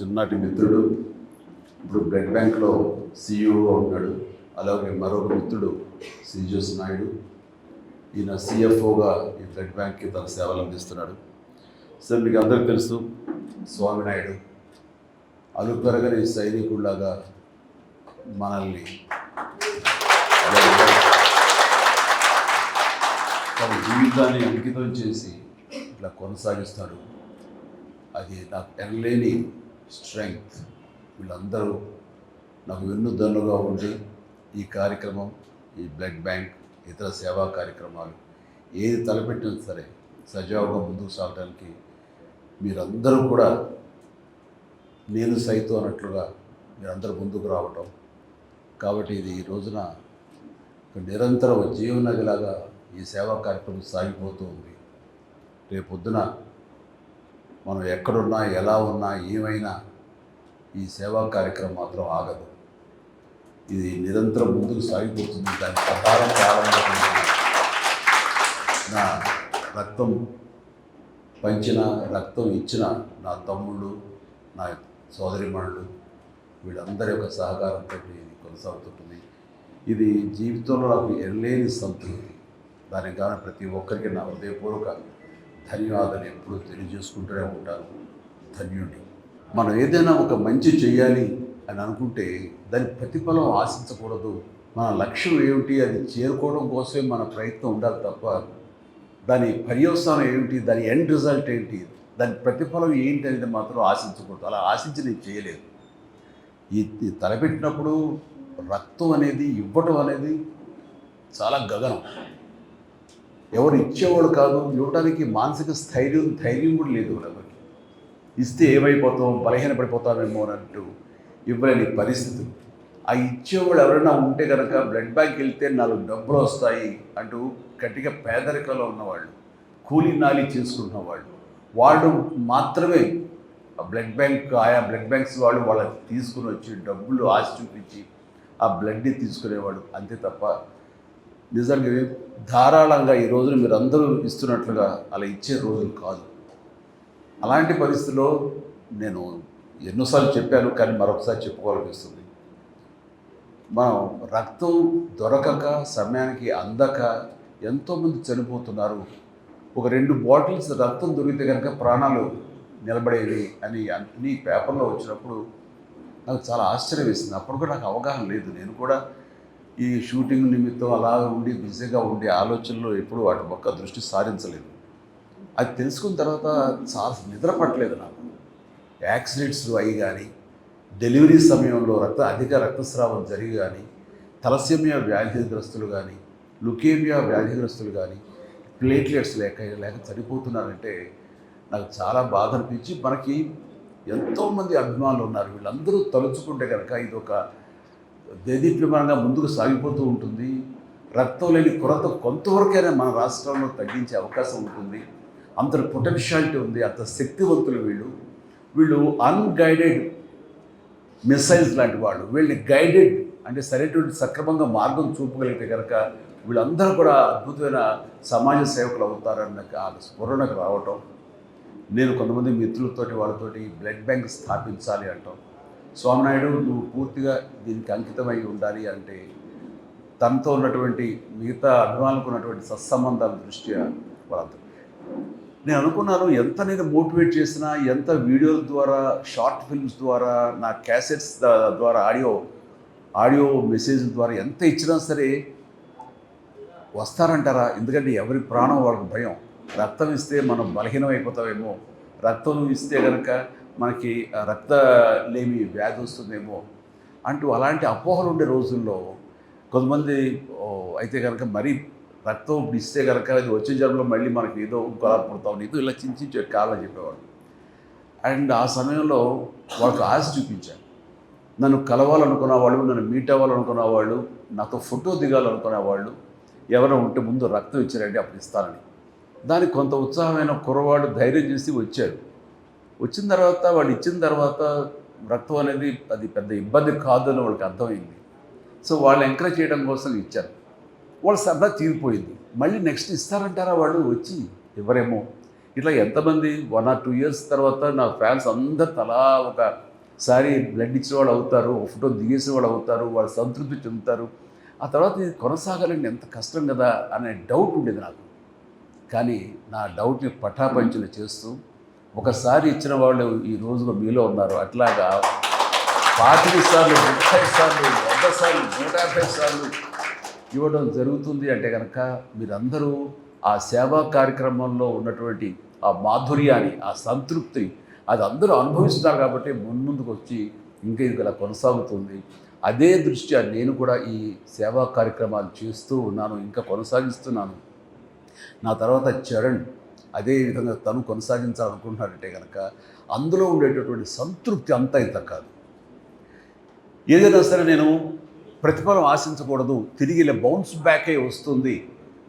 నా చిన్నటి మిత్రుడు. ఇప్పుడు బ్లడ్ బ్యాంక్లో సీఈఓగా ఉన్నాడు. అలాగే మరొక మిత్రుడు సిజోస్ నాయుడు. ఈయన సిఎఫ్ఓగా ఈ బ్లడ్ బ్యాంక్కి తన సేవలు అందిస్తున్నాడు. సార్ మీకు అందరికీ తెలుసు స్వామినాయుడు అలుపెరగని సైనికుల్లాగా మనల్ని తన జీవితాన్ని అంకితం చేసి ఇట్లా కొనసాగిస్తాడు. అది నాకు ఎనలేని స్ట్రెంగ్త్. వీళ్ళందరూ నాకు వెన్నుదన్నుగా ఉండి ఈ కార్యక్రమం ఈ బ్లడ్ బ్యాంక్ ఇతర సేవా కార్యక్రమాలు ఏది తలపెట్టినా సరే సజావుగా ముందుకు సాగడానికి మీరందరూ కూడా నేను సైతం అన్నట్లుగా మీరందరూ ముందుకు రావటం. కాబట్టి ఇది ఈ రోజున నిరంతరం నిరంతర ఈ సేవా కార్యక్రమం సాగిపోతూ ఉంది. రేపొద్దున మనం ఎక్కడున్నా ఎలా ఉన్నా ఏమైనా ఈ సేవా కార్యక్రమం మాత్రం ఆగదు. ఇది నిరంతరం ముందుకు సాగిపోతుంది. దాని ప్రకారం ప్రారంభమవుతుంది. నా రక్తం పంచిన రక్తం ఇచ్చిన నా తమ్ముళ్ళు నా సోదరిమణులు వీళ్ళందరి యొక్క సహకారంతో ఇది కొనసాగుతుంటుంది. ఇది జీవితంలో నాకు ఎనలేని సంతృప్తి. దానికి కానీ ప్రతి ఒక్కరికి నా హృదయపూర్వక ధన్యవాదాలు ఎప్పుడూ తెలియజేసుకుంటూనే ఉంటాను ధన్యుడి. మనం ఏదైనా ఒక మంచి చేయాలి అని అనుకుంటే దాని ప్రతిఫలం ఆశించకూడదు. మన లక్ష్యం ఏమిటి? అది చేరుకోవడం కోసమే మన ప్రయత్నం ఉండాలి తప్ప దాని పర్యవసానం ఏమిటి? దాని ఎండ్ రిజల్ట్ ఏంటి? దాని ప్రతిఫలం ఏంటి అనేది మాత్రం ఆశించకూడదు. అలా ఆశించి నేను చేయలేదు. ఈ తలపెట్టినప్పుడు రక్తం అనేది ఇవ్వటం అనేది చాలా గగనం. ఎవరు ఇచ్చేవాడు కాదు ఇవ్వడానికి మానసిక స్థైర్యం ధైర్యం కూడా లేదు ఎవరికి. ఇస్తే ఏమైపోతాం బలహీన పడిపోతామేమో అన్నట్టు ఇవ్వలేని పరిస్థితులు ఆ ఇచ్చేవాళ్ళు ఎవరైనా ఉంటే కనుక బ్లడ్ బ్యాంక్ వెళ్తే నాలుగు డబ్బులు వస్తాయి అంటూ గట్టిగా పేదరికంలో ఉన్నవాళ్ళు కూలీ నాలి చేసుకుంటున్న వాళ్ళు వాళ్ళు మాత్రమే ఆ బ్లడ్ బ్యాంక్ ఆయా బ్లడ్ బ్యాంక్స్ వాళ్ళు వాళ్ళకి తీసుకుని వచ్చి డబ్బులు ఆశ చూపించి ఆ బ్లడ్ని తీసుకునేవాడు అంతే తప్ప నిజంగా ధారాళంగా ఈ రోజున మీరు అందరూ ఇస్తున్నట్లుగా అలా ఇచ్చే రోజులు కాదు. అలాంటి పరిస్థితిలో నేను ఎన్నోసార్లు చెప్పాను కానీ మరొకసారి చెప్పుకోవాలనిపిస్తుంది. మనం రక్తం దొరకక సమయానికి అందక ఎంతోమంది చనిపోతున్నారు. ఒక రెండు బాటిల్స్ రక్తం దొరికితే కనుక ప్రాణాలు నిలబడేవి అని అన్ని పేపర్లో వచ్చినప్పుడు నాకు చాలా ఆశ్చర్యం వేసింది. అప్పుడు కూడా నాకు అవగాహన లేదు. నేను కూడా ఈ షూటింగ్ నిమిత్తం అలా ఉండి బిజీగా ఉండి ఆలోచనలు ఎప్పుడూ వాటి పక్క దృష్టి సారించలేదు. అది తెలుసుకున్న తర్వాత చాలా నిద్ర పట్టలేదు నాకు. యాక్సిడెంట్స్ అయ్యి కానీ డెలివరీ సమయంలో రక్త అధిక రక్తస్రావం జరిగి కానీ తలసేమియా వ్యాధిగ్రస్తులు కానీ లుకేమియా వ్యాధిగ్రస్తులు కానీ ప్లేట్లెట్స్ లేక లేక చనిపోతున్నారంటే నాకు చాలా బాధ అనిపించి మనకి ఎంతోమంది అభిమానులు ఉన్నారు. వీళ్ళందరూ తలుచుకుంటే కనుక ఇది ఒక దేదీప్యమానంగా ముందుకు సాగిపోతూ ఉంటుంది. రక్తం లేని కొరత కొంతవరకైనా మన రాష్ట్రంలో తగ్గించే అవకాశం ఉంటుంది. అంత పొటెన్షియాలిటీ ఉంది. అంత శక్తివంతులు వీళ్ళు. వీళ్ళు అన్గైడెడ్ మిసైల్స్ లాంటి వాళ్ళు. వీళ్ళని గైడెడ్ అంటే సరైనటువంటి సక్రమంగా మార్గం చూపగలిగితే కనుక వీళ్ళందరూ కూడా అద్భుతమైన సమాజ సేవకులు అవుతారన్న స్ఫురణకు రావటం. నేను కొంతమంది మిత్రులతోటి వాళ్ళతోటి బ్లడ్ బ్యాంక్ స్థాపించాలి అంటాం. స్వామినాయుడు నువ్వు పూర్తిగా దీనికి అంకితమై ఉండాలి అంటే తనతో ఉన్నటువంటి మిగతా అభిమానులకు ఉన్నటువంటి సత్సంబంధాల దృష్ట్యా వాళ్ళంతా. నేను అనుకున్నాను ఎంత నేను మోటివేట్ చేసినా ఎంత వీడియోల ద్వారా షార్ట్ ఫిల్మ్స్ ద్వారా నా క్యాసెట్స్ ద్వారా ఆడియో ఆడియో మెసేజ్ ద్వారా ఎంత ఇచ్చినా సరే వస్తారంటారా? ఎందుకంటే ఎవరి ప్రాణం వాళ్ళకి భయం. రక్తం ఇస్తే మనం బలహీనం అయిపోతామేమో రక్తం ఇస్తే కనుక మనకి రక్త లేమి వ్యాధి వస్తుందేమో అంటూ అలాంటి అపోహలు ఉండే రోజుల్లో కొంతమంది అయితే కనుక మరీ రక్తం ఇస్తే కనుక అది వచ్చే జన్మలో మళ్ళీ మనకి ఏదో ఇంకోలా పుడతాం ఏదో ఇలా చించి కావాలని చెప్పేవాడు అండ్ ఆ సమయంలో వాళ్ళకు ఆశ చూపించాను నన్ను కలవాలనుకున్న వాళ్ళు నన్ను మీట్ అవ్వాలనుకున్న వాళ్ళు నాతో ఫోటో దిగాలనుకునే వాళ్ళు ఎవరైనా ఉంటే ముందు రక్తం ఇచ్చారంటే అప్పుడు ఇస్తానని. దానికి కొంత ఉత్సాహమైన కుర్రవాడు ధైర్యం చేసి వచ్చాడు. వచ్చిన తర్వాత వాళ్ళు ఇచ్చిన తర్వాత రక్తం అనేది అది పెద్ద ఇబ్బంది కాదు అని వాళ్ళకి అర్థమైంది. సో వాళ్ళు ఎంకరేజ్ చేయడం కోసం ఇచ్చారు. వాళ్ళ సరదా తీరిపోయింది. మళ్ళీ నెక్స్ట్ ఇస్తారంటారా వాళ్ళు? వచ్చి ఎవరేమో ఇట్లా ఎంతమంది వన్ ఆర్ టూ ఇయర్స్ తర్వాత నా ఫ్యాన్స్ అందరు తలా ఒకసారి బ్లడ్ ఇచ్చిన వాళ్ళు అవుతారు ఫోటో దిగేసిన వాళ్ళు అవుతారు వాళ్ళు సంతృప్తి చెందుతారు. ఆ తర్వాత ఇది కొనసాగాలంటే ఎంత కష్టం కదా అనే డౌట్ ఉండేది నాకు. కానీ నా డౌట్ని పటాపంచలు చేస్తూ ఒకసారి ఇచ్చిన వాళ్ళు ఈ రోజులో మీలో ఉన్నారు. అట్లాగా పాతిక సార్లు ముప్పై సార్లు వంద సార్లు నూట యాభై సార్లు ఇవ్వడం జరుగుతుంది అంటే కనుక మీరందరూ ఆ సేవా కార్యక్రమంలో ఉన్నటువంటి ఆ మాధుర్యాన్ని ఆ సంతృప్తి అది అందరూ అనుభవిస్తున్నారు కాబట్టి మున్ముందుకు వచ్చి ఇంకా ఇది ఇలా కొనసాగుతుంది. అదే దృష్ట్యా నేను కూడా ఈ సేవా కార్యక్రమాలు చేస్తూ ఉన్నాను ఇంకా కొనసాగిస్తున్నాను. నా తర్వాత చరణ్. అదేవిధంగా తను కొనసాగించాలనుకుంటున్నాడంటే కనుక అందులో ఉండేటటువంటి సంతృప్తి అంతా ఇంత కాదు. ఏదైనా సరే నేను ప్రతిఫలం ఆశించకూడదు తిరిగి ఇలా బౌన్స్ బ్యాకే వస్తుంది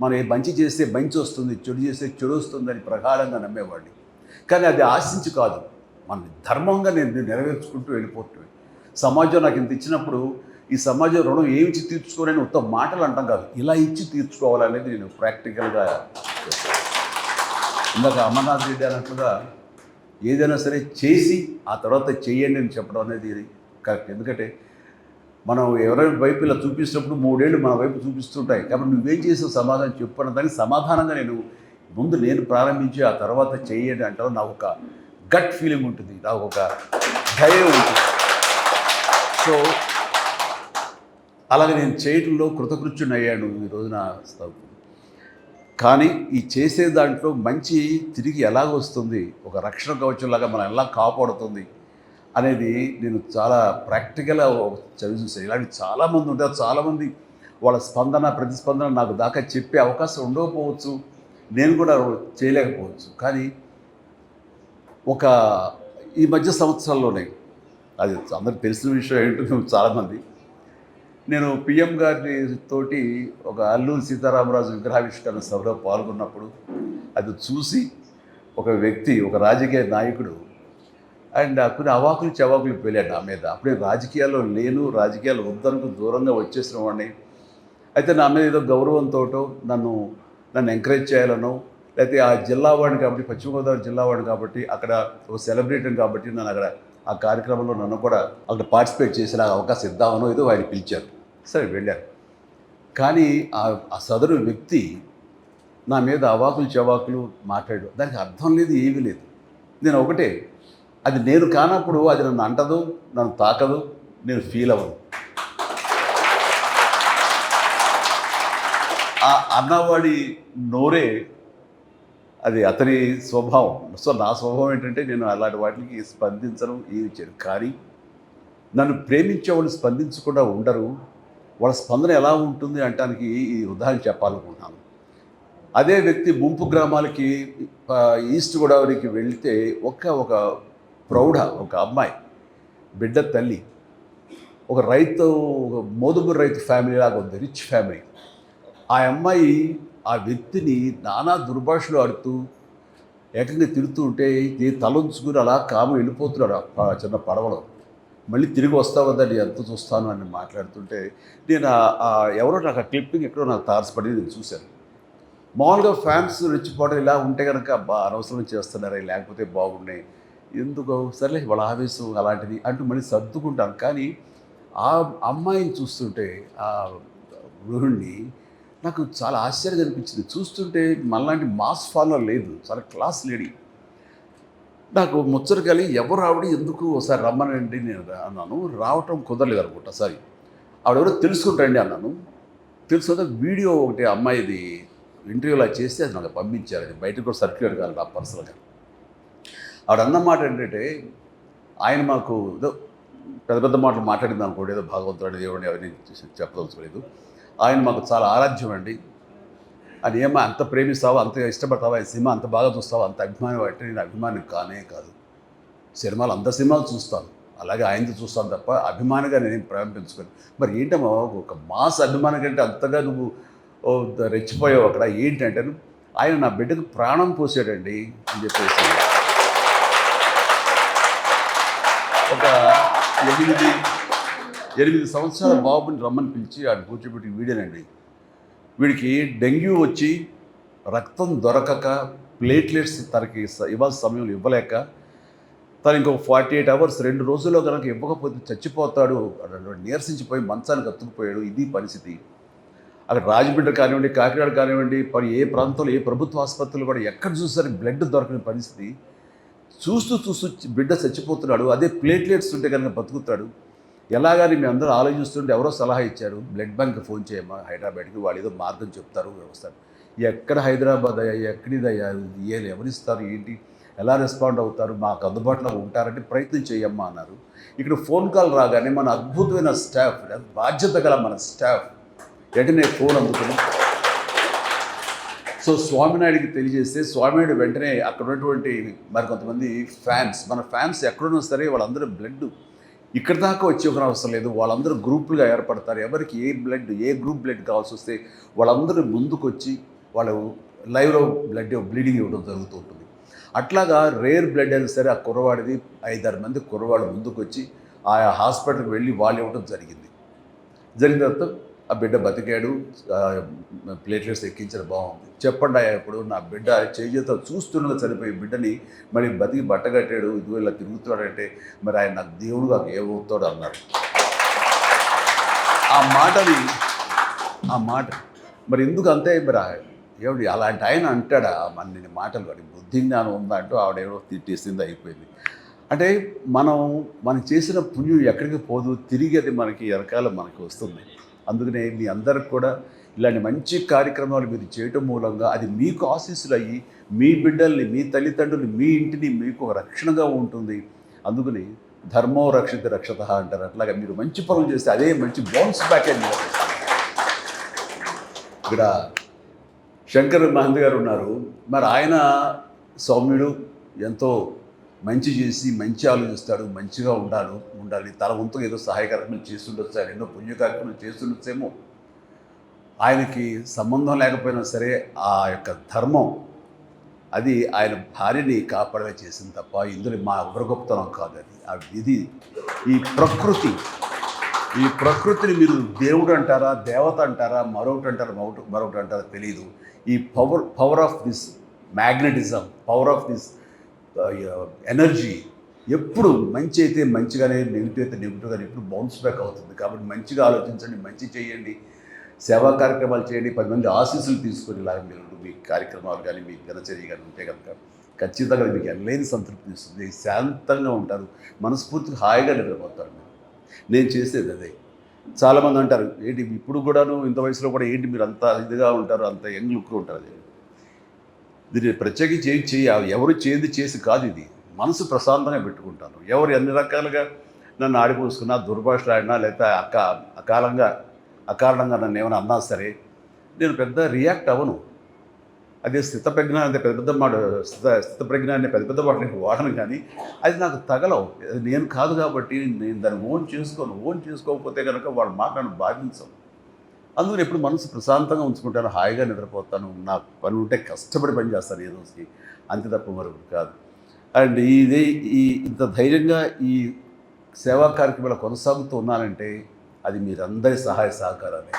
మనం ఏ మంచి చేస్తే మంచి వస్తుంది చెడు చేస్తే చెడు వస్తుందని ప్రగాఢంగా నమ్మేవాడిని. కానీ అది ఆశించి కాదు. మన ధర్మంగా నేను నెరవేర్చుకుంటూ వెళ్ళిపోతుంది సమాజం నాకు ఇంత ఇచ్చినప్పుడు ఈ సమాజం రుణం ఏమిచ్చి తీర్చుకోవాలని ఉత్తమ మాటలు అంటాం కాదు. ఇలా ఇచ్చి తీర్చుకోవాలనేది నేను ప్రాక్టికల్గా చేస్తాను ఇందాక అమర్నాథ్ రెడ్డి అన్నట్లుగా ఏదైనా సరే చేసి ఆ తర్వాత చేయండి అని చెప్పడం అనేది కరెక్ట్. ఎందుకంటే మనం ఎవరైనా వైపు ఇలా చూపించినప్పుడు మూడేళ్ళు మన వైపు చూపిస్తుంటాయి. కాబట్టి నువ్వేం చేసావు సమాధానం చెప్పు దానికి సమాధానంగా నేను ముందు నేను ప్రారంభించి ఆ తర్వాత చేయండి అంటారు నాకు ఒక గట్ ఫీలింగ్ ఉంటుంది. నాకు ఒక ధైర్యం ఉంటుంది. సో అలాగే నేను చేయటంలో కృతకృత్యుని అయ్యాను. ఈ రోజున కానీ ఈ చేసే దాంట్లో మంచి తిరిగి ఎలాగ వస్తుంది ఒక రక్షణ కవచంలాగా మనం ఎలా కాపాడుతుంది అనేది నేను చాలా ప్రాక్టికల్గా చదివి చూసాను ఇలాంటి చాలామంది ఉంటారు చాలామంది వాళ్ళ స్పందన ప్రతిస్పందన నాకు దాకా చెప్పే అవకాశం ఉండకపోవచ్చు. నేను కూడా చేయలేకపోవచ్చు. కానీ ఒక ఈ మధ్య సంవత్సరాల్లోనే అది అందరికి తెలిసిన విషయం ఏంటో చాలామంది నేను పిఎం గారి తోటి ఒక అల్లూరి సీతారామరాజు విగ్రహావిష్కరణ సభలో పాల్గొన్నప్పుడు అది చూసి ఒక వ్యక్తి ఒక రాజకీయ నాయకుడు అండ్ కొన్ని అవాకులు చవాకులు పేలాడు నా మీద. అప్పుడే రాజకీయాల్లో లేను రాజకీయాలు వద్దనుకు దూరంగా వచ్చేసిన వాడిని. అయితే నా మీద ఏదో గౌరవంతో నన్ను నన్ను ఎంకరేజ్ చేయాలనో లేకపోతే ఆ జిల్లా వాడిని కాబట్టి పశ్చిమ గోదావరి జిల్లా వాడిని కాబట్టి అక్కడ ఒక సెలబ్రిటీని కాబట్టి నన్ను అక్కడ ఆ కార్యక్రమంలో నన్ను కూడా అక్కడ పార్టిసిపేట్ చేసేలా అవకాశం ఇద్దామనో ఏదో ఆయన పిలిచారు. సరే వెళ్ళారు. కానీ ఆ ఆ సదరు వ్యక్తి నా మీద అవాకులు చవాకులు మాట్లాడు దానికి అర్థం లేదు ఏమీ లేదు. నేను ఒకటే అది నేను కానప్పుడు అది నన్ను అంటదు నన్ను తాకదు నేను ఫీల్ అవ్వను. ఆ అన్నవాడి నోరే అది అతని స్వభావం. సో నా స్వభావం ఏంటంటే నేను అలాంటి వాటికి స్పందించడం ఏమి చేయను. కానీ నన్ను ప్రేమించే వాళ్ళు స్పందించకుండా ఉండరు. వాళ్ళ స్పందన ఎలా ఉంటుంది అంటానికి ఈ ఉదాహరణ చెప్పాలనుకుంటున్నాను. అదే వ్యక్తి ముంపు గ్రామాలకి ఈస్ట్ గోదావరికి వెళితే ఒక్క ఒక ప్రౌఢ ఒక అమ్మాయి బిడ్డ తల్లి ఒక రైతు ఒక మోదుగురు రైతు ఫ్యామిలీ లాగా ఉంది రిచ్ ఫ్యామిలీ. ఆ అమ్మాయి ఆ వ్యక్తిని నానా దుర్భాషలు ఆడుతూ ఏకంగా తిడుతూ ఉంటే నేను తలంచుకుని అలా కాము వెళ్ళిపోతున్నాడు ఆ చిన్న పడవలో. మళ్ళీ తిరిగి వస్తావద్దా నేను ఎంత చూస్తాను? అని మాట్లాడుతుంటే నేను ఎవరో నాకు ఆ క్లిప్పింగ్ ఎక్కడో నాకు తారసపడి నేను చూశాను. మామూలుగా ఫ్యాన్స్ రెచ్చిపోవడం ఇలా ఉంటే కనుక బా అనవసరం చేస్తున్నారే లేకపోతే బాగున్నాయి ఎందుకు? సర్లే వాళ్ళ ఆవేశం అలాంటిది అంటూ మళ్ళీ సర్దుకుంటాను. కానీ ఆ అమ్మాయిని చూస్తుంటే ఆ గృహిణి నాకు చాలా ఆశ్చర్యంగా అనిపించింది. చూస్తుంటే మనలాంటి మాస్ ఫాలో లేదు. చాలా క్లాస్ లేడీ. నాకు ముచ్చట కలిగి ఎవరు ఆవిడ ఎందుకు ఒకసారి రమ్మనండి నేను అన్నాను. రావటం కుదరలేదు అనుకుంటా సారీ. ఆవిడెవరో తెలుసుకుంటాండి అన్నాను. తెలుసుకుంటే వీడియో ఒకటి అమ్మాయిది ఇంటర్వ్యూలా చేస్తే అది నాకు పంపించారు అది బయటకు కూడా సర్క్యులేట్ కాదు నా పర్సనల్గా. ఆవిడ అన్న మాట ఏంటంటే ఆయన మాకు ఏదో పెద్ద పెద్ద మాటలు మాట్లాడింది అనుకోండి ఏదో భగవంతుడు దేవుడిని అవన్నీ చెప్పదలుచుకోలేదు. ఆయన మాకు చాలా ఆరాధ్యం అండి అని ఏమో అంత ప్రేమిస్తావు అంత ఇష్టపడతావా ఆయన సినిమా అంత బాగా చూస్తావో అంత అభిమానం అంటే నేను అభిమానం కానే కాదు. సినిమాలు అంత సినిమాలు చూస్తాను. అలాగే ఆయనతో చూస్తాను తప్ప అభిమానిగా నేను ప్రేమ మరి ఏంటమ్మా ఒక మాస్ అభిమానం కంటే అంతగా నువ్వు రెచ్చిపోయావు అక్కడ. ఏంటంటే ఆయన నా బిడ్డకు ప్రాణం పోసాడండి అని చెప్పేసి. ఒక ఎనిమిది ఎనిమిది సంవత్సరాల బాబుని రమ్మని పిలిచి ఆడు కూర్చోబెట్టి వీడేనండి. వీడికి డెంగ్యూ వచ్చి రక్తం దొరకక ప్లేట్లెట్స్ తనకి ఇవ్వాల్సిన సమయంలో ఇవ్వలేక తను ఇంకొక ఫార్టీ ఎయిట్ అవర్స్ రెండు రోజుల్లో కనుక ఇవ్వకపోతే చచ్చిపోతాడు నీరసించిపోయి మంచానికి అతుకుపోయాడు ఇది పరిస్థితి. అక్కడ రాజమండ్రి కానివ్వండి కాకినాడ కానివ్వండి మరి ఏ ప్రాంతంలో ఏ ప్రభుత్వ ఆసుపత్రులు కూడా ఎక్కడ చూసారు బ్లడ్ దొరకని పరిస్థితి. చూస్తూ చూస్తూ బిడ్డ చచ్చిపోతున్నాడు. అదే ప్లేట్లెట్స్ ఉంటే కనుక బతుకుతాడు. ఎలాగని మేము అందరూ ఆలోచిస్తుంటే ఎవరో సలహా ఇచ్చారు. బ్లడ్ బ్యాంక్ ఫోన్ చేయమా హైదరాబాద్కి వాళ్ళు ఏదో మార్గం చెప్తారు వ్యవస్థ. ఎక్కడ హైదరాబాద్ అయ్యా ఎక్కడిదయ్యా ఏ ఎవరిస్తారు ఏంటి ఎలా రెస్పాండ్ అవుతారు మాకు అందుబాటులో ఉంటారంటే ప్రయత్నం చేయమ్మా అన్నారు. ఇక్కడ ఫోన్ కాల్ రాగానే మన అద్భుతమైన స్టాఫ్ బాధ్యత గల మన స్టాఫ్ వెంటనే ఫోన్ అందుకుని? సో స్వామినాయుడికి తెలియజేస్తే స్వామినాయుడు వెంటనే అక్కడ ఉన్నటువంటి మరి కొంతమంది ఫ్యాన్స్ మన ఫ్యాన్స్ ఎక్కడున్నా సరే వాళ్ళందరూ బ్లడ్ ఇక్కడ దాకా వచ్చి అవసరం లేదు. వాళ్ళందరూ గ్రూపులుగా ఏర్పడతారు. ఎవరికి ఏ బ్లడ్ ఏ గ్రూప్ బ్లడ్ కావాల్సి వస్తే వాళ్ళందరూ ముందుకు వచ్చి వాళ్ళు లైవ్లో బ్లడ్ బ్లీడింగ్ ఇవ్వడం జరుగుతూ ఉంటుంది. అట్లాగా రేర్ బ్లడ్ అయినా సరే ఆ కుర్రవాడిది ఐదారు మంది కుర్రవాడు ముందుకు వచ్చి ఆయా హాస్పిటల్కి వెళ్ళి వాళ్ళు ఇవ్వడం జరిగింది. జరిగిన తర్వాత ఆ బిడ్డ బతికాడు ప్లేట్లెట్స్ ఎక్కించడం బాగుంది. చెప్పండి ఇప్పుడు నా బిడ్డ చేయతో చూస్తుండగా చనిపోయి బిడ్డని మరి బతికి బట్టగట్టాడు ఇదిగో ఇలా తిరుగుతున్నాడంటే మరి ఆయన నాకు దేవుడు నాకు ఏమవుతాడు అన్నారు. ఆ మాటని ఆ మాట మరి ఎందుకు అంతే? మరి ఏమిటి అలాంటి ఆయన అంటాడా? మన మాటలు వాడి బుద్ధి జ్ఞానం ఉందా అంటూ ఆవిడేవో తిట్టేసింది అయిపోయింది. అంటే మనం మనం చేసిన పుణ్యం ఎక్కడికి పోదు తిరిగి అది మనకి వెనకాల మనకి వస్తుంది. అందుకనే మీ అందరికి కూడా ఇలాంటి మంచి కార్యక్రమాలు మీరు చేయటం మూలంగా అది మీకు ఆశీస్సులు అయ్యి మీ బిడ్డల్ని మీ తల్లిదండ్రులు మీ ఇంటిని మీకు రక్షణగా ఉంటుంది. అందుకని ధర్మో రక్షిత రక్షత అంటారు. అట్లాగా మీరు మంచి పనులు చేస్తే అదే మంచి బౌన్స్ బ్యాక్ అని ఇక్కడ శంకర్ మహంత్ గారు ఉన్నారు. మరి ఆయన సౌమ్యుడు ఎంతో మంచి చేసి మంచి ఆలోచిస్తాడు మంచిగా ఉండాలి ఉండాలి. తన వంతు ఏదో సహాయ చేస్తుండొచ్చు ఆయన ఎన్నో పుణ్యకార్యక్రమం చేస్తుండొచ్చేమో. ఆయనకి సంబంధం లేకపోయినా సరే ఆ యొక్క ధర్మం అది ఆయన భార్యని కాపాడగా చేసింది తప్ప ఇందులో మా ఎవరి కాదు అది. ఆ విధి ఈ ప్రకృతి ఈ ప్రకృతిని మీరు దేవుడు అంటారా దేవత అంటారా మరొకటి అంటారా మరొకటి మరొకటి అంటారా తెలియదు ఈ power power of this magnetism power of this energy ఎప్పుడు మంచి అయితే మంచిగానే నెగిటివ్ అయితే నెగిటివ్గానే ఎప్పుడు బౌన్స్ బ్యాక్ అవుతుంది. కాబట్టి మంచిగా ఆలోచించండి మంచి చేయండి సేవా కార్యక్రమాలు చేయండి పది మంది ఆశీస్సులు తీసుకొని లాగా మీరు మీ కార్యక్రమాలు కానీ మీ దినచర్య కానీ ఉంటే కనుక ఖచ్చితంగా మీకు ఎనలేని సంతృప్తి ఇస్తుంది. శాంతంగా ఉంటారు మనస్ఫూర్తిగా హాయిగా నిద్రపోతారు మీరు. నేను చేసేది అదే. చాలామంది అంటారు ఏంటి ఇప్పుడు కూడాను ఇంత వయసులో కూడా ఏంటి మీరు అంత ఇదిగా ఉంటారు అంత యంగ్ లుక్లో ఉంటారు? అది దీన్ని ప్రత్యేకించి ఏం చేయ ఎవరు చేది చేసి కాదు ఇది. మనసు ప్రశాంతంగా పెట్టుకుంటాను. ఎవరు ఎన్ని రకాలుగా నన్ను ఆడిపోసుకున్నా దుర్భాషలు ఆడినా లేకపోతే అక అకాలంగా అకారణంగా నన్ను ఏమైనా అన్నా సరే నేను పెద్ద రియాక్ట్ అవ్వను. అది స్థితప్రజ్ఞ అంటే పెద్ద పెద్ద మాట స్థిత స్థితప్రజ్ఞ అనే పెద్ద పెద్ద మాట నేను వాడను కానీ అది నాకు తగలవు. నేను కాదు కాబట్టి నేను దాన్ని ఓన్ చేసుకోను. ఓన్ చేసుకోకపోతే కనుక వాళ్ళ మాట నన్ను బాధించవు. అందుకని ఎప్పుడు మనసు ప్రశాంతంగా ఉంచుకుంటాను హాయిగా నిద్రపోతాను. నాకు పని ఉంటే కష్టపడి పని చేస్తాను ఏదో అంతే తప్ప మరొకటి కాదు. అండ్ ఇది ఈ ఇంత ధైర్యంగా ఈ సేవా కార్యక్రమాలు కొనసాగుతూ ఉన్నానంటే అది మీరందరి సహాయ సహకారాలే.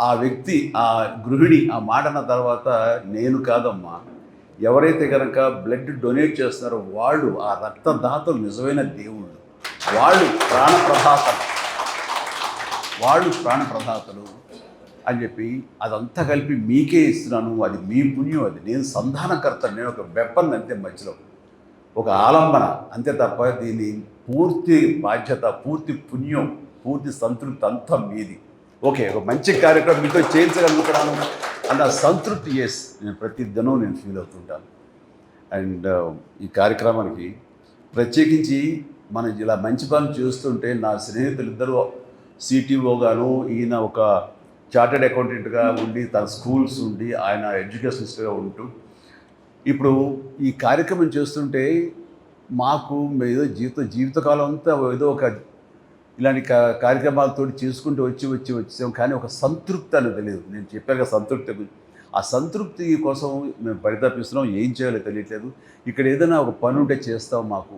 ఆ వ్యక్తి ఆ గృహిణి ఆ మాట అన్న తర్వాత నేను కాదమ్మా. ఎవరైతే కనుక బ్లడ్ డొనేట్ చేస్తున్నారో వాళ్ళు ఆ రక్తదాతలు నిజమైన దేవుడు వాళ్ళు ప్రాణప్రదాతలు వాళ్ళు ప్రాణప్రదాతలు అని చెప్పి అదంతా కలిపి మీకే ఇస్తున్నాను అది మీ పుణ్యం అది నేను సంధానకర్త నేను ఒక వెపన్ అంతే మధ్యలో. ఒక ఆలంబన అంతే తప్ప దీని పూర్తి బాధ్యత పూర్తి పుణ్యం పూర్తి సంతృప్తి అంతా మీది. ఓకే ఒక మంచి కార్యక్రమం మీతో చేయించగలుగుతున్నాను అన్న సంతృప్తి ఎస్ నేను ప్రతి దినం నేను ఫీల్ అవుతుంటాను. అండ్ ఈ కార్యక్రమానికి ప్రత్యేకించి మనం ఇలా మంచి పనులు చేస్తుంటే నా స్నేహితులు ఇద్దరు సిటీఓ ఈయన ఒక చార్టెడ్ అకౌంటెంట్గా ఉండి తన స్కూల్స్ ఉండి ఆయన ఎడ్యుకేషనిస్ట్గా ఉంటూ ఇప్పుడు ఈ కార్యక్రమం చేస్తుంటే మాకు ఏదో జీవిత జీవితకాలం అంతా ఏదో ఒక ఇలాంటి కా- కార్యక్రమాలతో చేసుకుంటూ వచ్చి వచ్చి వచ్చాం కానీ ఒక సంతృప్తి అనేది తెలియదు నేను చెప్పాక సంతృప్తి ఆ సంతృప్తి కోసం మేము పరితపిస్తున్నాం. ఏం చేయాలో తెలియట్లేదు. ఇక్కడ ఏదైనా ఒక పని ఉంటే చేస్తాం మాకు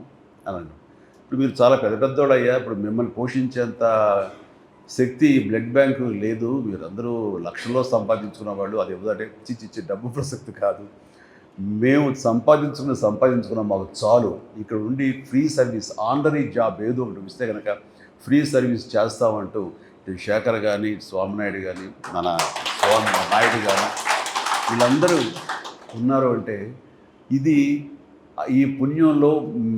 అని అన్నాడు. ఇప్పుడు మీరు చాలా పెద్ద పెద్దోళ్ళు అయ్యా ఇప్పుడు మిమ్మల్ని పోషించేంత శక్తి బ్లడ్ బ్యాంకు లేదు. మీరందరూ లక్షల్లో సంపాదించుకున్న వాళ్ళు. అది ఎవరంటే చిచ్చి డబ్బు ప్రసక్తి కాదు. మేము సంపాదించుకున్న సంపాదించుకున్న మాకు చాలు. ఇక్కడ ఉండి ఫ్రీ సర్వీస్ ఆనరీ జాబ్ ఏదో ఒకటి ఇస్తే కనుక ఫ్రీ సర్వీస్ చేస్తామంటూ ఇటు శేఖర్ కానీ స్వామినాయుడు కానీ మన స్వామి నాయుడు కానీ వీళ్ళందరూ ఉన్నారు అంటే ఇది ఈ పుణ్యంలో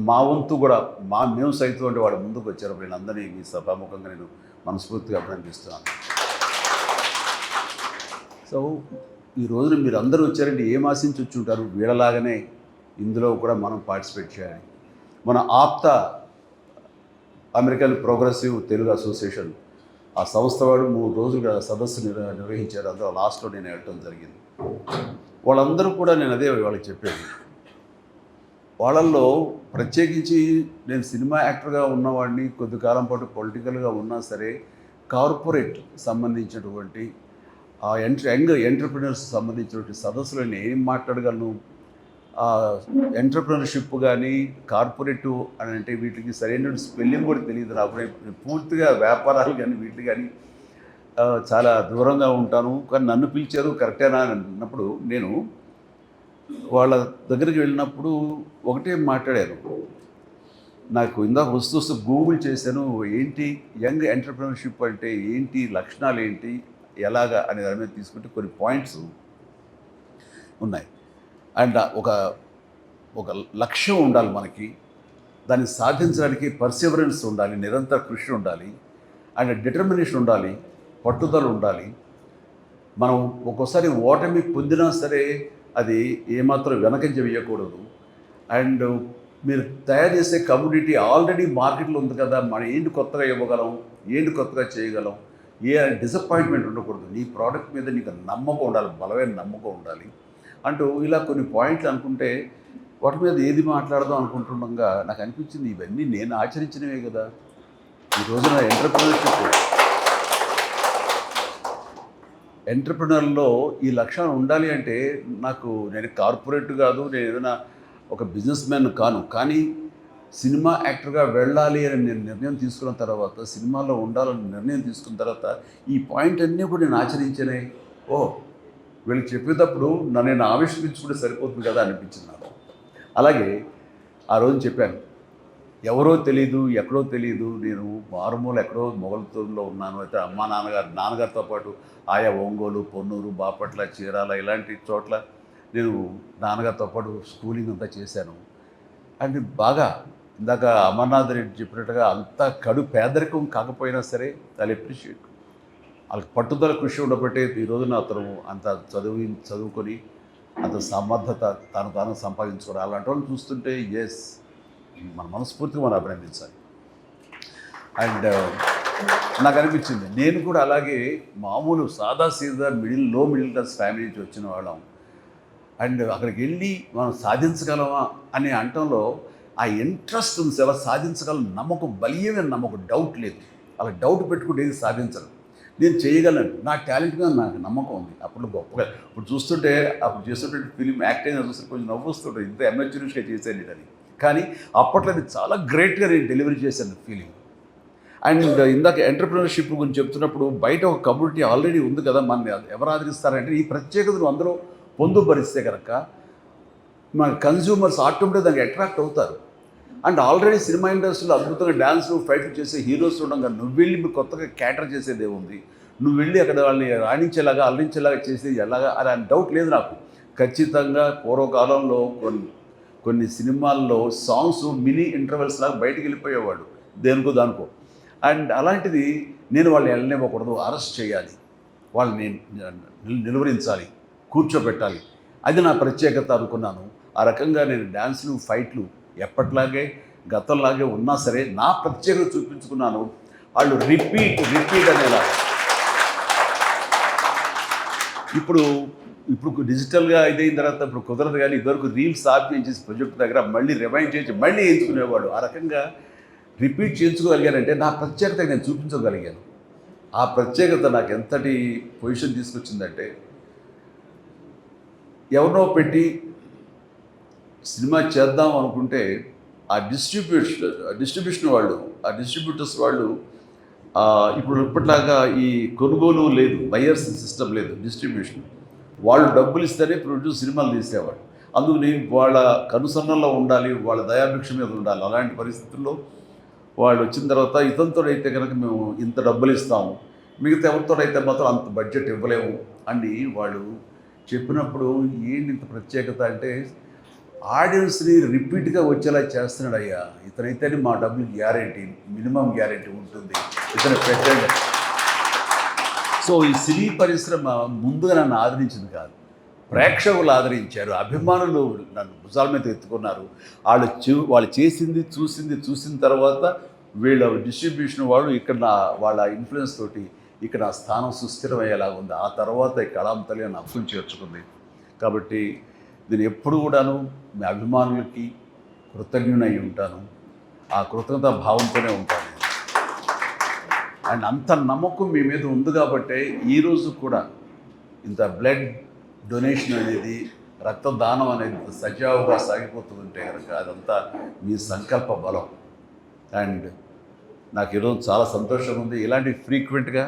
మా వంతు కూడా మా మేము సైతం అంటే వాడు ముందుకు వచ్చారు. వీళ్ళందరినీ మీ సభాముఖంగా నేను మనస్ఫూర్తిగా అభినందిస్తున్నాను. సో ఈ రోజున మీరు అందరూ వచ్చారంటే ఏం ఆశించి వచ్చి ఉంటారు వీళ్ళలాగానే ఇందులో కూడా మనం పార్టిసిపేట్ చేయాలి. మన ఆప్త అమెరికన్ ప్రోగ్రెసివ్ తెలుగు అసోసియేషన్ ఆ సంస్థ వాడు మూడు రోజులుగా సదస్సు నిర్వహించారు. అందులో లాస్ట్లో నేను వెళ్ళటం జరిగింది. వాళ్ళందరూ కూడా నేను అదే వాళ్ళకి చెప్పాను వాళ్ళల్లో ప్రత్యేకించి నేను సినిమా యాక్టర్గా ఉన్నవాడిని కొద్ది కాలం పాటు పొలిటికల్గా ఉన్నా సరే కార్పొరేట్ సంబంధించినటువంటి ఆ ఎంటర్ యంగ్ ఎంటర్ప్రినర్స్ సంబంధించినటువంటి సదస్సులో నేను ఏం మాట్లాడగలను? ఎంటర్ప్రినర్షిప్ కానీ కార్పొరేట్ అని అంటే వీటికి సరైన స్పెల్లింగ్ కూడా తెలియదు నాకు. నేను పూర్తిగా వ్యాపారాలు కానీ వీటికి కానీ చాలా దూరంగా ఉంటాను. కానీ నన్ను పిలిచారు కరెక్టేనా అని అన్నప్పుడు నేను వాళ్ళ దగ్గరికి వెళ్ళినప్పుడు ఒకటే మాట్లాడారు. నాకు ఇందాక వస్తూ వస్తూ గూగుల్ చేశాను ఏంటి యంగ్ ఎంటర్ప్రినర్షిప్ అంటే ఏంటి లక్షణాలు ఏంటి ఎలాగా అనే దాని మీద తీసుకుంటే కొన్ని పాయింట్స్ ఉన్నాయి. అండ్ ఒక ఒక లక్ష్యం ఉండాలి మనకి దాన్ని సాధించడానికి పర్సివరెన్స్ ఉండాలి నిరంతర కృషి ఉండాలి అండ్ డిటర్మినేషన్ ఉండాలి పట్టుదల ఉండాలి. మనం ఒక్కోసారి ఓటమి పొందినా సరే అది ఏమాత్రం వెనకంజ వేయకూడదు అండ్ మీరు తయారు చేసే కమ్యూనిటీ ఆల్రెడీ మార్కెట్లో ఉంది కదా మనం ఏంటి కొత్తగా ఇవ్వగలం ఏంటి కొత్తగా చేయగలం ఏ డిసప్పాయింట్మెంట్ ఉండకూడదు. నీ ప్రోడక్ట్ మీద నీకు నమ్మకం ఉండాలి బలమైన నమ్మకం ఉండాలి. అంటూ ఇలా కొన్ని పాయింట్లు అనుకుంటే వాటి మీద ఏది మాట్లాడదాం అనుకుంటుండగా నాకు అనిపించింది ఇవన్నీ నేను ఆచరించినవే కదా. ఈ రోజున ఎంటర్ప్రినర్షిప్ ఎంటర్ప్రినర్లో ఈ లక్ష్యాలు ఉండాలి అంటే నాకు నేను కార్పొరేట్ కాదు నేను ఏదైనా ఒక బిజినెస్ మ్యాన్ కాను. కానీ సినిమా యాక్టర్గా వెళ్ళాలి అని నేను నిర్ణయం తీసుకున్న తర్వాత సినిమాలో ఉండాలని నిర్ణయం తీసుకున్న తర్వాత ఈ పాయింట్ అన్నీ కూడా నేను ఆచరించానే. ఓ వీళ్ళు చెప్పేటప్పుడు నన్ను నేను ఆవిష్కరించుకుంటే సరిపోతుంది కదా అనిపించింది నాకు. అలాగే ఆ రోజు చెప్పాను ఎవరో తెలియదు ఎక్కడో తెలియదు నేను మారుమూల ఎక్కడో మొగలతూరులో ఉన్నాను. అయితే అమ్మా నాన్నగారు నాన్నగారితో పాటు ఆయా ఒంగోలు పొన్నూరు బాపట్ల చీరాల ఇలాంటి చోట్ల నేను నాన్నగారితో పాటు స్కూలింగ్ అంతా చేశాను. అండ్ బాగా ఇందాక అమర్నాథ్ రెడ్డి చెప్పినట్టుగా అంత కడు పేదరికం కాకపోయినా సరే చాలా అప్రిషియేట్. వాళ్ళకి పట్టుదల కృషి ఉండబట్టే ఈ రోజున అతను అంత చదువు చదువుకొని అంత సమర్థత తాను తాను సంపాదించుకోవడం అలాంటి వాళ్ళు చూస్తుంటే ఎస్ మన మనస్ఫూర్తిగా మనం అభినందించాలి. అండ్ uh, నాకు అనిపించింది నేను కూడా అలాగే మామూలు సాదా సీదా మిడిల్లో మిడిల్ క్లాస్ ఫ్యామిలీ నుంచి వచ్చిన వాళ్ళం. అండ్ అక్కడికి వెళ్ళి మనం సాధించగలమా అనే అంటంలో ఆ ఇంట్రెస్ట్ ఉంది ఎలా సాధించగలం నమ్మకం బలీయమైన నమ్మకం డౌట్ లేదు. అలా డౌట్ పెట్టుకుంటే ఏది సాధించరు. నేను చేయగలను నా టాలెంట్ మీద నాకు నమ్మకం ఉంది. అప్పుడు గొప్పగా ఇప్పుడు చూస్తుంటే అప్పుడు చేస్తుంటే ఫిలిం యాక్ట్ అయినా చూస్తే కొంచెం నవ్వుస్తుంటే ఇంత ఎమర్జెన్సీగా చేశాను అని అది కానీ అప్పట్లో అది చాలా గ్రేట్గా నేను డెలివరీ చేశాను ఫీలింగ్ అండ్ uh, ఇందాక ఎంటర్ప్రినర్షిప్ గురించి చెప్తున్నప్పుడు బయట ఒక కమ్యూనిటీ ఆల్రెడీ ఉంది కదా మన ఎవరు ఆదరిస్తారంటే ఈ ప్రత్యేకతను అందరూ పొందుపరిస్తే కనుక మన కన్జ్యూమర్స్ ఆటోమేటిక్ దానికి అట్రాక్ట్ అవుతారు. అండ్ ఆల్రెడీ సినిమా ఇండస్ట్రీలో అద్భుతంగా డ్యాన్స్లు ఫైట్లు చేసే హీరోస్ ఉండగా నువ్వు వెళ్ళి మీకు కొత్తగా క్యాటర్ చేసేది ఏముంది నువ్వు వెళ్ళి అక్కడ వాళ్ళని రాణించేలాగా అల్లించేలాగా చేసేది ఎలాగా? అని అని డౌట్ లేదు నాకు. ఖచ్చితంగా పూర్వకాలంలో కొన్ని కొన్ని సినిమాల్లో సాంగ్స్ మినీ ఇంటర్వెల్స్ లాగా బయటికి వెళ్ళిపోయేవాడు దేనికో దానికో. అండ్ అలాంటిది నేను వాళ్ళని వెళ్ళనివ్వకూడదు అరెస్ట్ చేయాలి. వాళ్ళని నిలువరించాలి కూర్చోబెట్టాలి. అది నా ప్రత్యేకత అనుకున్నాను. ఆ రకంగా నేను డ్యాన్స్లు ఫైట్లు ఎప్పట్లాగే గతంలాగే ఉన్నా సరే నా ప్రత్యేకత చూపించుకున్నాను. వాళ్ళు రిపీట్ రిపీట్ అనేలా ఇప్పుడు ఇప్పుడు డిజిటల్గా ఇదైన తర్వాత ఇప్పుడు కుదరదు కానీ ఇదివరకు రీల్స్ ఆపించేసి ప్రొజెక్ట్ దగ్గర మళ్ళీ రిమైండ్ చేసి మళ్ళీ ఎంచుకునేవాడు ఆ రకంగా రిపీట్ చేయించుకోగలిగానంటే నా ప్రత్యేకత నేను చూపించగలిగాను. ఆ ప్రత్యేకత నాకు ఎంతటి పొజిషన్ తీసుకొచ్చిందంటే ఎవరినో పెట్టి సినిమా చేద్దాం అనుకుంటే ఆ డిస్ట్రిబ్యూషన్ డిస్ట్రిబ్యూషన్ వాళ్ళు ఆ డిస్ట్రిబ్యూటర్స్ వాళ్ళు ఇప్పుడు ఇప్పట్లాగా ఈ కొనుగోలు లేదు బయర్స్ సిస్టమ్ లేదు డిస్ట్రిబ్యూషన్. వాళ్ళు డబ్బులు ఇస్తేనే ప్రొడ్యూస్ సినిమాలు తీసేవాడు అందుకని వాళ్ళ కనుసన్నల్లో ఉండాలి వాళ్ళ దయాభిక్ష మీద ఉండాలి. అలాంటి పరిస్థితుల్లో వాళ్ళు వచ్చిన తర్వాత ఇతనితో అయితే కనుక మేము ఇంత డబ్బులు ఇస్తాము మిగతా ఎవరితో అయితే మాత్రం అంత బడ్జెట్ ఇవ్వలేము అని వాళ్ళు చెప్పినప్పుడు ఏంటి ఇంత ప్రత్యేకత అంటే ఆడియన్స్ని రిపీట్గా వచ్చేలా చేస్తున్నాడు అయ్యా ఇతనైతేనే మా డబ్బులు గ్యారంటీ మినిమం గ్యారంటీ ఉంటుంది. ఇతను పెట్టండి సో ఈ సినీ పరిశ్రమ ముందుగా నన్ను ఆదరించింది కాదు. ప్రేక్షకులు ఆదరించారు అభిమానులు నన్ను భుజాల మీద ఎత్తుకున్నారు. వాళ్ళు చూ వాళ్ళు చేసింది చూసింది చూసిన తర్వాత వీళ్ళ డిస్ట్రిబ్యూషన్ వాళ్ళు ఇక్కడ నా వాళ్ళ ఇన్ఫ్లుయెన్స్ తోటి ఇక్కడ నా స్థానం సుస్థిరమయ్యేలాగా ఉంది. ఆ తర్వాత ఈ కళాంతలి తల్లి అప్పులు చేర్చుకుంది. కాబట్టి నేను ఎప్పుడు కూడాను మీ అభిమానులకి కృతజ్ఞునై ఉంటాను. ఆ కృతజ్ఞత భావంతోనే ఉంటాను. అండ్ అంత నమ్మకం మీ మీద ఉంది కాబట్టే ఈరోజు కూడా ఇంత బ్లడ్ డొనేషన్ అనేది రక్తదానం అనేది సజావుగా సాగిపోతుందంటే కనుక అదంతా మీ సంకల్ప బలం. అండ్ నాకు ఈరోజు చాలా సంతోషంగా ఉంది. ఇలాంటి ఫ్రీక్వెంట్గా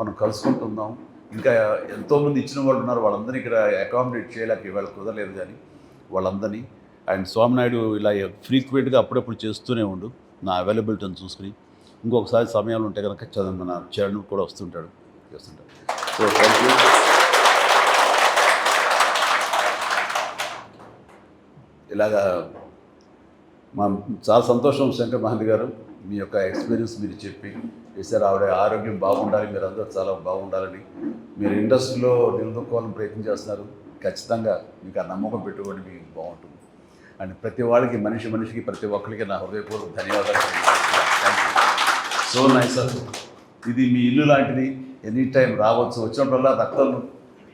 మనం కలుసుకుంటున్నాం. ఇంకా ఎంతోమంది ఇచ్చిన వాళ్ళు ఉన్నారు. వాళ్ళందరినీ ఇక్కడ అకామిడేట్ చేయలేక ఇవాళ కుదరలేదు కానీ వాళ్ళందరినీ. అండ్ స్వామినాయుడు ఇలా ఫ్రీక్వెంట్గా అప్పుడప్పుడు చేస్తూనే ఉండు. నా అవైలబిలిటీని చూసుకుని. ఇంకొకసారి సమయాలు ఉంటే కనుక చదువు మన చరణ్ కూడా వస్తుంటాడు. చేస్తుంటాడు సో థ్యాంక్ యూ ఇలాగా మా చాలా సంతోషం శంకర్ మహంతి గారు. మీ యొక్క ఎక్స్పీరియన్స్ మీరు చెప్పి చేశారు ఆవిడ ఆరోగ్యం బాగుండాలి మీరు అందరూ చాలా బాగుండాలని. మీరు ఇండస్ట్రీలో నిలదొక్కోవాలని ప్రయత్నం చేస్తున్నారు. ఖచ్చితంగా మీకు ఆ నమ్మకం పెట్టుకోండి మీకు బాగుంటుంది. అండ్ ప్రతి వాళ్ళకి మనిషి మనిషికి ప్రతి ఒక్కరికి నా హృదయపూర్వక ధన్యవాదాలు. సో నైస్ ఇది మీ ఇల్లు లాంటిది. ఎనీ టైం రావచ్చు. వచ్చినప్పుడల్లా రక్తం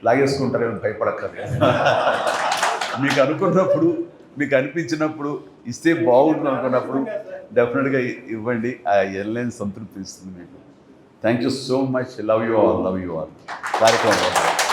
లాగేసుకుంటారేమో భయపడక్కర్లేదు. మీకు అనుకున్నప్పుడు మీకు అనిపించినప్పుడు ఇస్తే బాగుంటుంది అనుకున్నప్పుడు డెఫినెట్గా ఇవ్వండి. ఆ ఎల్ఐన్ సంతృప్తి ఇస్తుంది మీకు. Thank you so much love you all love you all కార్యక్రమం